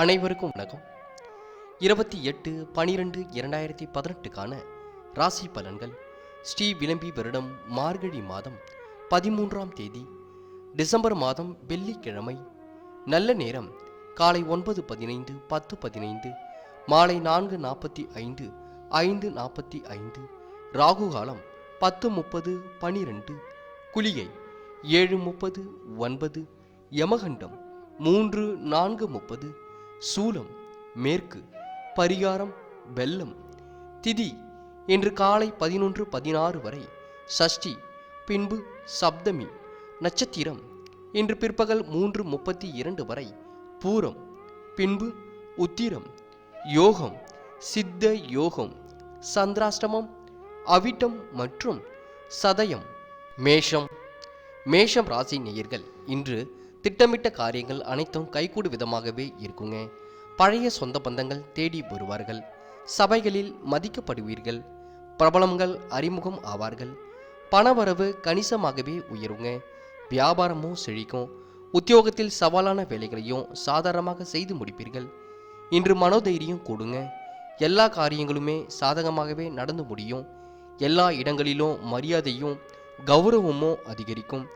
அனைவருக்கும் வணக்கம். இருபத்தி எட்டு பனிரெண்டு இரண்டாயிரத்தி பதினெட்டுக்கான ராசி பலன்கள். ஸ்ரீ விளம்பி வருடம் மார்கழி மாதம் பதிமூன்றாம் தேதி டிசம்பர் மாதம் வெள்ளிக்கிழமை. நல்ல நேரம் காலை ஒன்பது பதினைந்து பத்து பதினைந்து மாலை நான்கு நாற்பத்தி ஐந்து ஐந்து நாற்பத்தி ஐந்து ராகு காலம் பத்து முப்பது பனிரெண்டு குளிகை ஏழு முப்பது ஒன்பது யமகண்டம் மூன்று நான்கு முப்பது சூலம் மேற்கு பரிகாரம் வெள்ளம் திதி இன்று காலை பதினொன்று பதினாறு வரை சஷ்டி பின்பு சப்தமி நட்சத்திரம் இன்று பிற்பகல் மூன்று முப்பத்தி இரண்டு வரை பூரம் பின்பு உத்திரம் யோகம் சித்த யோகம் சந்திராஷ்டமம் அவிட்டம் மற்றும் சதயம் மேஷம் மேஷம் ராசி நேயர்கள் இன்று திட்டமிட்ட காரியங்கள் அனைத்தும் கைகூடு விதமாகவே இருக்குங்க. பழைய சொந்த பந்தங்கள் தேடி வருவார்கள். சபைகளில் மதிக்கப்படுவீர்கள். பிரபலங்கள் அறிமுகம் ஆவார்கள். பணவரவு கணிசமாகவே உயருங்க. வியாபாரமும் செழிக்கும். உத்தியோகத்தில் சவாலான வேலைகளையும் சாதாரணமாக செய்து முடிப்பீர்கள். இன்று மனோதைரியம் கூடுங்க. எல்லா காரியங்களுமே சாதகமாகவே நடந்து முடியும். எல்லா இடங்களிலும் மரியாதையும் கௌரவமும் அதிகரிக்கும்.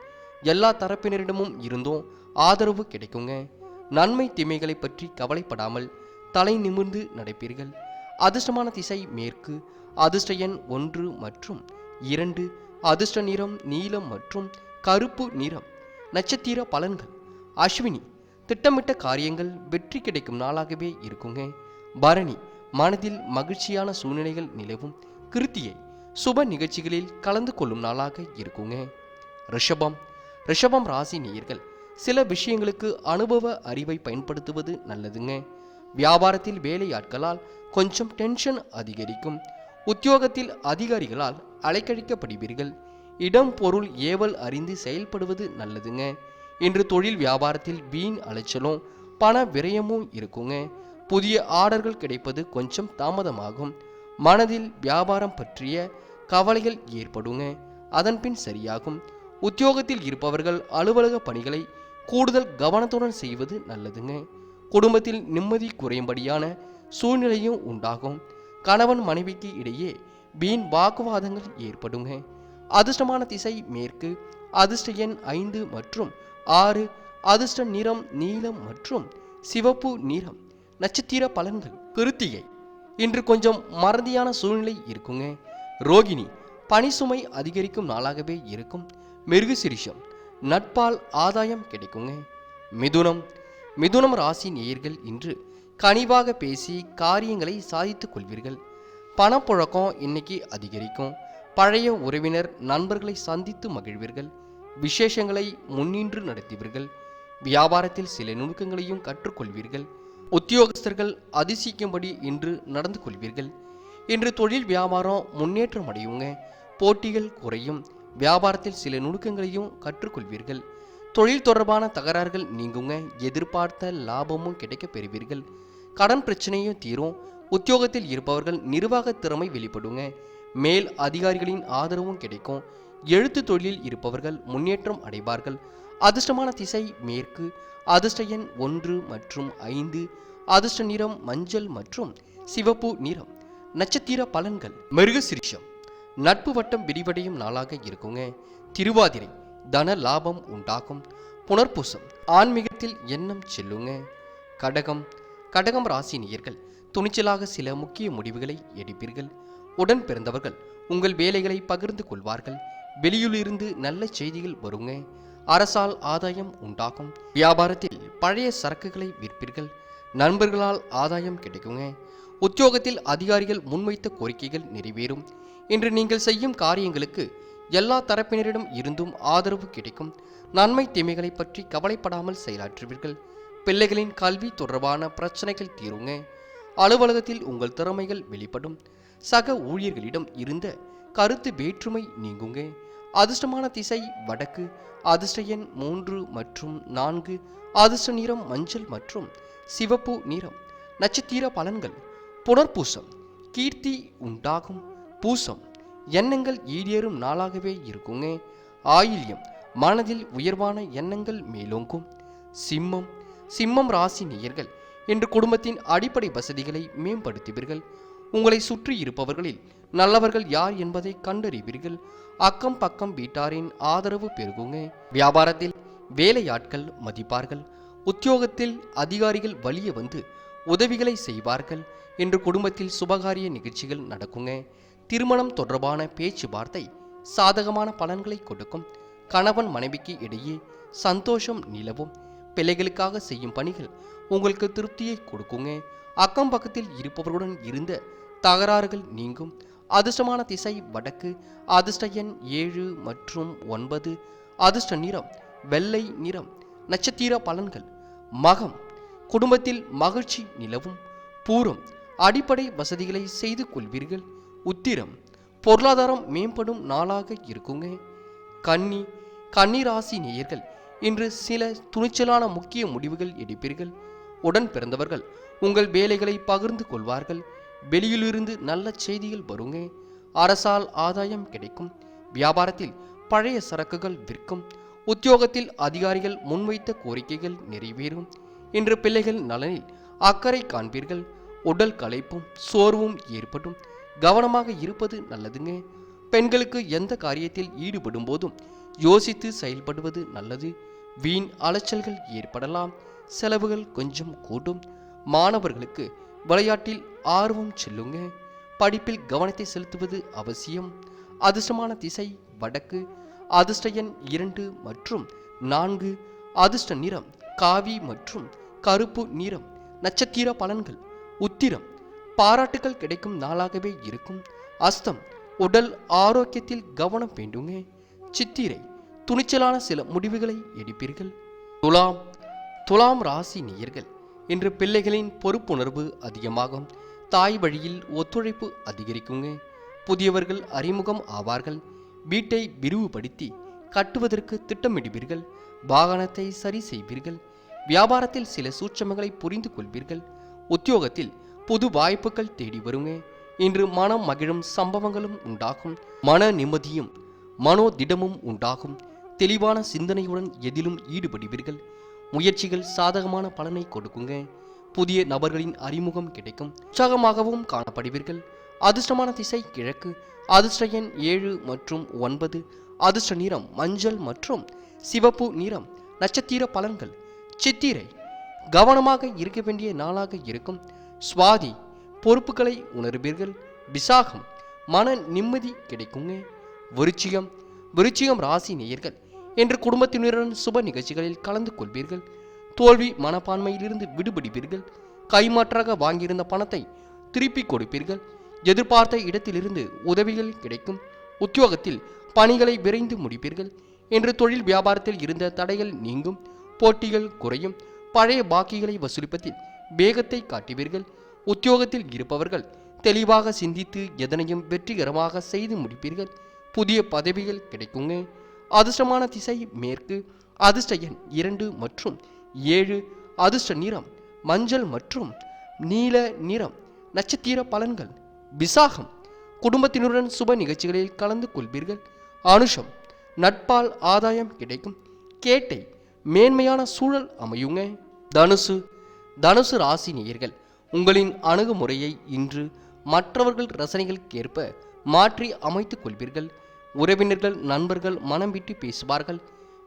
எல்லா தரப்பினரிடமும் இருந்தும் ஆதரவு கிடைக்குங்க. நன்மை தீமைகளை பற்றி கவலைப்படாமல் தலை நிமிர்ந்து நடப்பீர்கள். அதிர்ஷ்டமான திசை மேற்கு. அதிர்ஷ்ட எண் ஒன்று மற்றும் இரண்டு. அதிர்ஷ்ட நிறம் நீலம் மற்றும் கருப்பு நிறம். நட்சத்திர பலன்கள். அஸ்வினி திட்டமிட்ட காரியங்கள் வெற்றி கிடைக்கும் நாளாகவே இருக்குங்க. பரணி மனதில் மகிழ்ச்சியான சூழ்நிலைகள் நிலவும். கிருத்தியை சுப நிகழ்ச்சிகளில் கலந்து கொள்ளும் நாளாக இருக்குங்க. ரிஷபம். ரிஷபம் ராசி நேயர்கள். சில விஷயங்களுக்கு அனுபவ அறிவை பயன்படுத்துவது நல்லதுங்க. வியாபாரத்தில் வேலையாட்களால் கொஞ்சம் டென்ஷன் அதிகரிக்கும். உத்தியோகத்தில் அதிகாரிகளால் அலைக்கழிக்கப்படுவீர்கள். இடம் பொருள் ஏவல் அறிந்து செயல்படுவது நல்லதுங்க. இன்று தொழில் வியாபாரத்தில் வீண் அலைச்சலும் பண விரயமும் இருக்குங்க. புதிய ஆர்டர்கள் கிடைப்பது கொஞ்சம் தாமதமாகும். மனதில் வியாபாரம் பற்றிய கவலைகள் ஏற்படுங்க. அதன்பின் சரியாகும். உத்தியோகத்தில் இருப்பவர்கள் அலுவலக பணிகளை கூடுதல் கவனத்துடன் செய்வது நல்லதுங்க. குடும்பத்தில் நிம்மதி குறையும்படியான சூழ்நிலையும் உண்டாகும். கணவன் மனைவிக்கு இடையே வீண் வாக்குவாதங்கள் ஏற்படுங்க. அதிர்ஷ்டமான திசை மேற்கு அதிர்ஷ்ட எண் ஐந்து மற்றும் ஆறு அதிர்ஷ்ட நிறம் நீலம் மற்றும் சிவப்பு நிறம் நட்சத்திர பலன்கள் கிருத்திகை. இன்று கொஞ்சம் மறதியான சூழ்நிலை இருக்குங்க. ரோகிணி பனிசுமை அதிகரிக்கும் நாளாகவே இருக்கும். மிருகசிரிஷம் நட்பால் ஆதாயம் கிடைக்குங்க. மிதுனம் மிதுனம் ராசி நேயர்கள் இன்று கனிவாக பேசி காரியங்களை சாதித்துக் கொள்வீர்கள். பணப்புழக்கம் இன்னைக்கு அதிகரிக்கும். பழைய உறவினர் நண்பர்களை சந்தித்து மகிழ்வீர்கள். விசேஷங்களை முன்னின்று நடத்துவீர்கள். வியாபாரத்தில் சில நுணுக்கங்களையும் கற்றுக்கொள்வீர்கள். உத்தியோகஸ்தர்கள் அதிசயிக்கும்படி இன்று நடந்து கொள்வீர்கள். இன்று தொழில் வியாபாரம் முன்னேற்றம் அடையுங்க. போட்டிகள் குறையும். வியாபாரத்தில் சில நுணுக்கங்களையும் கற்றுக்கொள்வீர்கள். தொழில் தொடர்பான தகராறுகள் நீங்குங்க எதிர்பார்த்த லாபமும் கிடைக்க பெறுவீர்கள். கடன் பிரச்சனையும் தீரும். உத்தியோகத்தில் இருப்பவர்கள் நிர்வாக திறமை வெளிப்படுங்க. மேல் அதிகாரிகளின் ஆதரவும் கிடைக்கும். எழுத்து தொழிலில் இருப்பவர்கள் முன்னேற்றம் அடைவார்கள். அதிர்ஷ்டமான திசை மேற்கு. அதிர்ஷ்ட எண் ஒன்று மற்றும் ஐந்து. அதிர்ஷ்ட நிறம் மஞ்சள் மற்றும் சிவப்பு நிறம். நட்சத்திர பலன்கள். மிருகசிரிஷம் நட்பு வட்டம் விரிவடையும் நாளாக இருக்குங்க. திருவாதிரை தன லாபம் உண்டாகும். புனர்பூசம் ஆன்மீகத்தில் எண்ணம் செல்லுங்க. கடகம் கடகம் ராசி நேயர்கள் துணிச்சலாக சில முக்கிய முடிவுகளை எடுப்பீர்கள். உடன் பிறந்தவர்கள் உங்கள் வேலைகளை பகிர்ந்து கொள்வார்கள். வெளியிலிருந்து நல்ல செய்திகள் வருங்க. அரசால் ஆதாயம் உண்டாகும். வியாபாரத்தில் பழைய சரக்குகளை விற்பீர்கள். நண்பர்களால் ஆதாயம் கிடைக்குங்க. உத்தியோகத்தில் அதிகாரிகள் முன்வைத்த கோரிக்கைகள் நிறைவேறும். இன்று நீங்கள் செய்யும் காரியங்களுக்கு எல்லா தரப்பினரிடம் இருந்தும் ஆதரவு கிடைக்கும். நன்மை தீமைகளை பற்றி கவலைப்படாமல் செயலாற்றுவீர்கள். பிள்ளைகளின் கல்வி தொடர்பான பிரச்சனைகள் தீருங்க. அலுவலகத்தில் உங்கள் திறமைகள் வெளிப்படும். சக ஊழியர்களிடம் இருந்த கருத்து வேற்றுமை நீங்குங்க. அதிர்ஷ்டமான திசை வடக்கு. அதிர்ஷ்ட எண் மூன்று மற்றும் நான்கு. அதிர்ஷ்ட நிறம் மஞ்சள் மற்றும் சிவப்பு நிறம். நட்சத்திர பலன்கள். புனர்பூசம். கீர்த்தி உண்டாகும். பூசம். எண்ணங்கள் ஈடேறும் நாளாகவே இருக்குங்க. ஆயில்யம் மனதில் உயர்வான எண்ணங்கள் மேலோங்கும். சிம்மம் சிம்மம் ராசி நேயர்கள் என்று குடும்பத்தின் அடிப்படை வசதிகளை மேம்படுத்துவீர்கள். உங்களை சுற்றி இருப்பவர்களில் நல்லவர்கள் யார் என்பதை கண்டறிவீர்கள். அக்கம் பக்கம் வீட்டாரின் ஆதரவு பெருகுங்க. வியாபாரத்தில் வேலையாட்கள் மதிப்பார்கள். உத்தியோகத்தில் அதிகாரிகள் வழியே வந்து உதவிகளை செய்வார்கள். என்று குடும்பத்தில் சுபகாரிய நிகழ்ச்சிகள் நடக்குங்க. திருமணம் தொடர்பான பேச்சுவார்த்தை சாதகமான பலன்களை கொடுக்கும். கணவன் மனைவிக்கு இடையே சந்தோஷம் நிலவும். பிள்ளைகளுக்காக செய்யும் பணிகள் உங்களுக்கு திருப்தியை கொடுக்குங்க. அக்கம் பக்கத்தில் இருப்பவர்களுடன் இருந்த தகராறுகள் நீங்கும். அதிர்ஷ்டமான திசை வடக்கு. அதிர்ஷ்ட எண் ஏழு மற்றும் ஒன்பது. அதிர்ஷ்ட நிறம் வெள்ளை நிறம். நட்சத்திர பலன்கள் மகம். குடும்பத்தில் மகிழ்ச்சி நிலவும். பூரம் அடிப்படை வசதிகளை செய்து கொள்வீர்கள். உத்திரம். பொருளாதாரம் மேம்படும் நாளாக இருக்குங்க. கன்னி கன்னிராசி நேயர்கள் இன்று சில துணிச்சலான முக்கிய முடிவுகள் எடுப்பீர்கள். உடன் பிறந்தவர்கள் உங்கள் வேலைகளை பகிர்ந்து கொள்வார்கள். வெளியிலிருந்து நல்ல செய்திகள் வருங்க. அரசால் ஆதாயம் கிடைக்கும். வியாபாரத்தில் பழைய சரக்குகள் விற்கும். உத்தியோகத்தில் அதிகாரிகள் முன்வைத்த கோரிக்கைகள் நிறைவேறும். இன்று பிள்ளைகள் நலனில் அக்கறை காண்பீர்கள். உடல் களைப்பும் சோர்வும் ஏற்படும். கவனமாக இருப்பது நல்லதுங்க. பெண்களுக்கு எந்த காரியத்தில் ஈடுபடும் போதும் யோசித்து செயல்படுவது நல்லது. வீண் அலைச்சல்கள் ஏற்படலாம். செலவுகள் கொஞ்சம் கூடும். மாணவர்களுக்கு விளையாட்டில் ஆர்வம் செல்லுங்க. படிப்பில் கவனத்தை செலுத்துவது அவசியம். அதிர்ஷ்டமான திசை வடக்கு அதிர்ஷ்ட எண் இரண்டு மற்றும் நான்கு அதிர்ஷ்ட நிறம் காவி மற்றும் கருப்பு நிறம் நட்சத்திர பலன்கள் உத்திரம். பாராட்டுகள் கிடைக்கும் நாளாகவே இருக்கும். அஸ்தம் உடல் ஆரோக்கியத்தில் கவனம் வேண்டுங்க சித்திரை துணிச்சலான சில முடிவுகளை எடுப்பீர்கள். துலாம் துலாம் ராசி நேயர்கள் இன்று பிள்ளைகளின் பொறுப்புணர்வு அதிகமாகும். தாய் வழியில் ஒத்துழைப்பு அதிகரிக்குங்க. புதியவர்கள் அறிமுகம் ஆவார்கள். வீட்டை விரிவுபடுத்தி கட்டுவதற்கு திட்டமிடுவீர்கள். வாகனத்தை சரி செய்வீர்கள். வியாபாரத்தில் சில சூட்சமங்களை புரிந்து கொள்வீர்கள் உத்தியோகத்தில் புது வாய்ப்புகள் தேடி வருங்க இன்று மனம் மகிழும் சம்பவங்களும் உண்டாகும். மன நிம்மதியும் மனோதிடமும் உண்டாகும். தெளிவான சிந்தனையுடன் எதிலும் ஈடுபடுவீர்கள். முயற்சிகள் சாதகமான பலனை கொடுக்குங்க. புதிய நபர்களின் அறிமுகம் கிடைக்கும். உற்சாகமாகவும் காணப்படுவீர்கள். அதிர்ஷ்டமான திசை கிழக்கு. அதிர்ஷ்ட எண் ஏழு மற்றும் ஒன்பது. அதிர்ஷ்ட நிறம் மஞ்சள் மற்றும் சிவப்பு நிறம் நட்சத்திர பலன்கள். சித்திரை கவனமாக இருக்க வேண்டிய நாளாக இருக்கும். சுவாதி பொறுப்புகளை உணர்வீர்கள். விசாகம் மன நிம்மதி கிடைக்குங்க விருச்சிகம் விருச்சிகம் ராசி நேயர்கள் என்று குடும்பத்தினருடன் சுப நிகழ்ச்சிகளில் கலந்து கொள்வீர்கள். தோல்வி மனப்பான்மையிலிருந்து விடுபடுவீர்கள். கைமாற்றாக வாங்கியிருந்த பணத்தை திருப்பி கொடுப்பீர்கள். எதிர்பார்த்த இடத்திலிருந்து உதவிகள் கிடைக்கும். உத்தியோகத்தில் பணிகளை விரைந்து முடிப்பீர்கள். என்று தொழில் வியாபாரத்தில் இருந்த தடைகள் நீங்கும். போட்டிகள் குறையும். பழைய பாக்கிகளை வசூலிப்பதில் வேகத்தை காட்டுவீர்கள். உத்தியோகத்தில் இருப்பவர்கள் தெளிவாக சிந்தித்து எதனையும் வெற்றிகரமாக செய்து முடிப்பீர்கள். புதிய பதவிகள் கிடைக்குங்க. அதிர்ஷ்டமான திசை மேற்கு. அதிர்ஷ்ட எண் இரண்டு மற்றும் ஏழு. அதிர்ஷ்ட நிறம் மஞ்சள் மற்றும் நீல நிறம். நட்சத்திர பலன்கள் விசாகம். குடும்பத்தினருடன் சுப நிகழ்ச்சிகளில் கலந்து கொள்வீர்கள். அனுஷம் நட்பால் ஆதாயம் கிடைக்கும். கேட்டை மேன்மையான சூழல் அமையுங்க. தனுசு தனுசு ராசி நேயர்கள் உங்களின் அணுகுமுறையை இன்று மற்றவர்கள் ரசனைகளுக்கேற்ப மாற்றி அமைத்துக் கொள்வீர்கள். உறவினர்கள் நண்பர்கள் மனம் விட்டு பேசுவார்கள்.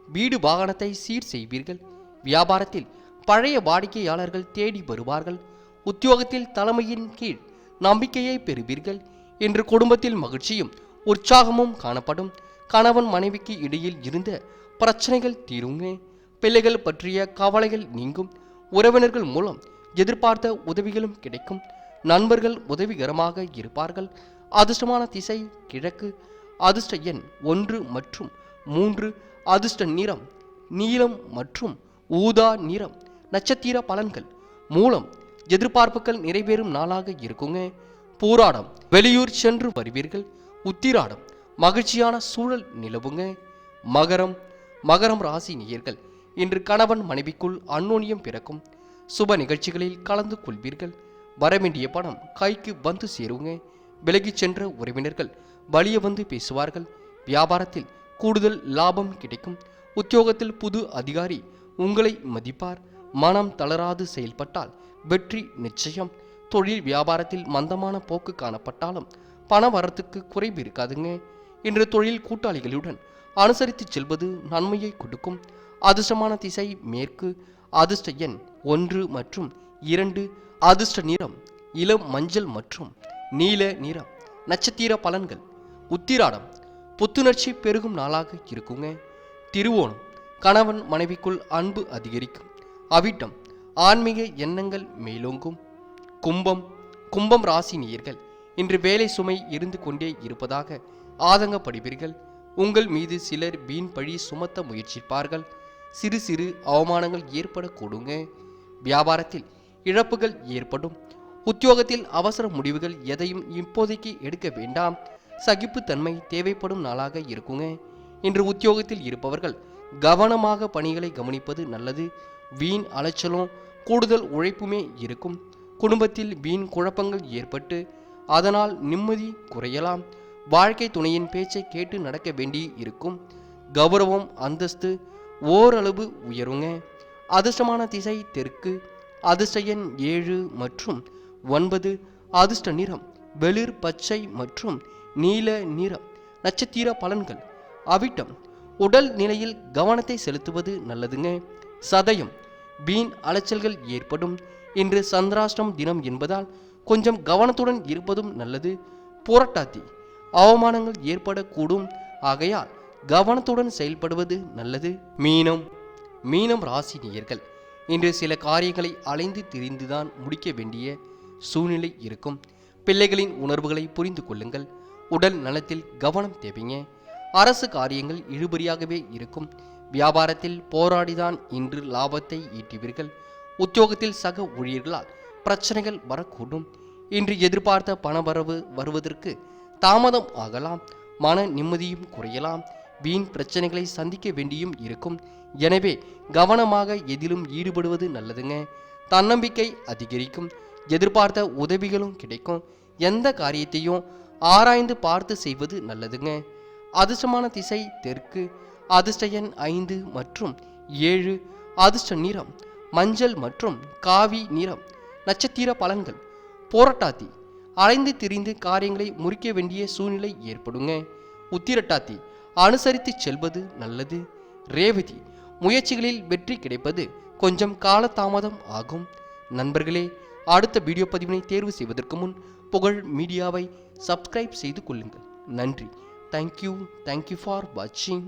வீடு வாகனத்தை சீர் செய்வீர்கள். வியாபாரத்தில் பழைய வாடிக்கையாளர்கள் தேடி வருவார்கள். உத்தியோகத்தில் தலைமையின் கீழ் நம்பிக்கையை பெறுவீர்கள். இன்று குடும்பத்தில் மகிழ்ச்சியும் உற்சாகமும் காணப்படும். கணவன் மனைவிக்கு இடையில் இருந்த பிரச்சனைகள் தீருங்க பிள்ளைகள் பற்றிய கவலைகள் நீங்கும். உறவினர்கள் மூலம் எதிர்பார்த்த உதவிகளும் கிடைக்கும். நண்பர்கள் உதவிகரமாக இருப்பார்கள். அதிர்ஷ்டமான திசை கிழக்கு. அதிர்ஷ்ட எண் ஒன்று மற்றும் மூன்று. அதிர்ஷ்ட நிறம் நீலம் மற்றும் ஊதா நிறம். நட்சத்திர பலன்கள் மூலம் எதிர்பார்ப்புகள் நிறைவேறும் நாளாக இருக்குங்க. பூராடம். வெளியூர் சென்று வருவீர்கள். உத்திராடம். மகிழ்ச்சியான சூழல் நிலவுங்க. மகரம். மகரம் ராசி நேயர்கள். இன்று கணவன் மனைவிக்குள் அன்னோனியம் பிறக்கும். சுப நிகழ்ச்சிகளில் கலந்து கொள்வீர்கள். வரவேண்டிய பணம் கைக்கு வந்து சேருங்க. விலகிச் சென்ற உறவினர்கள் வழிய வந்து பேசுவார்கள். வியாபாரத்தில் கூடுதல் லாபம் கிடைக்கும். உத்தியோகத்தில் புது அதிகாரி உங்களை மதிப்பார். மனம் தளராது செயல்பட்டால் வெற்றி நிச்சயம். தொழில் வியாபாரத்தில் மந்தமான போக்கு காணப்பட்டாலும் பண வரத்துக்கு குறைவு இருக்காதுங்க. இன்று தொழில் கூட்டாளிகளுடன் அனுசரித்து செல்வது நன்மையை கொடுக்கும். அதிர்ஷ்டமான திசை மேற்கு அதிர்ஷ்ட எண் ஒன்று மற்றும் இரண்டு அதிர்ஷ்ட நிறம் இளம் மஞ்சள் மற்றும் நீல நிறம். நட்சத்திர பலன்கள். உத்திராடம் புத்துணர்ச்சி பெருகும் நாளாக இருக்குங்க. திருவோணம் கணவன் மனைவிக்குள் அன்பு அதிகரிக்கும். அவிட்டம் ஆன்மீக எண்ணங்கள் மேலோங்கும். கும்பம் கும்பம் ராசி நேயர்கள் இன்று வேலை சுமை இருந்து கொண்டே இருப்பதாக ஆதங்கப்படுவீர்கள். உங்கள் மீது சிலர் வீண் பழி சுமத்த முயற்சிப்பார்கள். சிறு சிறு அவமானங்கள் ஏற்படக்கூடுங்க வியாபாரத்தில் இழப்புகள் ஏற்படும். உத்தியோகத்தில் அவசர முடிவுகள் எதையும் இப்போதைக்கு எடுக்க வேண்டாம். சகிப்புத்தன்மை தேவைப்படும் நாளாக இருக்குங்க. இன்று உத்தியோகத்தில் இருப்பவர்கள் கவனமாக பணிகளை கவனிப்பது நல்லது. வீண் அலைச்சலும் கூடுதல் உழைப்புமே இருக்கும். குடும்பத்தில் வீண் குழப்பங்கள் ஏற்பட்டு அதனால் நிம்மதி குறையலாம். வாழ்க்கை துணையின் பேச்சை கேட்டு நடக்க வேண்டி இருக்கும். கௌரவம் அந்தஸ்து ஓரளவு உயருங்க. அதிர்ஷ்டமான திசை தெற்கு அதிர்ஷ்ட எண் ஏழு மற்றும் ஒன்பது அதிர்ஷ்ட நிறம் வெளிர் பச்சை மற்றும் நீல நிறம். நட்சத்திர பலன்கள். அவிட்டம் உடல் நிலையில் கவனத்தை செலுத்துவது நல்லதுங்க. சதயம் வீண் அலைச்சல்கள் ஏற்படும். இன்று சந்திராஷ்டம் தினம் என்பதால் கொஞ்சம் கவனத்துடன் இருப்பதும் நல்லது. புரட்டாத்தி அவமானங்கள் ஏற்படக்கூடும். ஆகையால் கவனத்துடன் செயல்படுவது நல்லது. மீனம் மீனம் ராசி நேயர்கள் இன்று சில காரியங்களை அலைந்து திரிந்துதான் முடிக்க வேண்டிய சூழ்நிலை இருக்கும். பிள்ளைகளின் உணர்வுகளை புரிந்து கொள்ளுங்கள். உடல் நலத்தில் கவனம் தேவைங்க. அரசு காரியங்கள் இழுபறியாகவே இருக்கும். வியாபாரத்தில் போராடிதான் இன்று லாபத்தை ஈட்டுவீர்கள். உத்தியோகத்தில் சக ஊழியர்களால் பிரச்சனைகள் வரக்கூடும். இன்று எதிர்பார்த்த பணவரவு வருவதற்கு தாமதம் ஆகலாம். மன நிம்மதியும் குறையலாம். வீண் பிரச்சனைகளை சந்திக்க வேண்டியும் இருக்கும். எனவே கவனமாக எதிலும் ஈடுபடுவது நல்லதுங்க. தன்னம்பிக்கை அதிகரிக்கும். எதிர்பார்த்த உதவிகளும் கிடைக்கும். எந்த காரியத்தையும் ஆராய்ந்து பார்த்து செய்வது நல்லதுங்க. அதிர்ஷ்டமான திசை தெற்கு அதிர்ஷ்ட எண் ஐந்து மற்றும் ஏழு அதிர்ஷ்ட நிறம் மஞ்சள் மற்றும் காவி நிறம் நட்சத்திர பலன்கள் போராட்டாத்தி அலைந்து திரிந்து காரியங்களை முறிக்க வேண்டிய சூழ்நிலை ஏற்படுங்க. உத்திரட்டாத்தி அனுசரித்து செல்வது நல்லது. ரேவதி முயற்சிகளில் வெற்றி கிடைப்பது கொஞ்சம் காலதாமதம் ஆகும். நண்பர்களே அடுத்த வீடியோ பதிவினை தேர்வு செய்வதற்கு முன் புகழ் மீடியாவை சப்ஸ்கிரைப் செய்து கொள்ளுங்கள். நன்றி. தேங்க்யூ தேங்க்யூ ஃபார் வாட்சிங்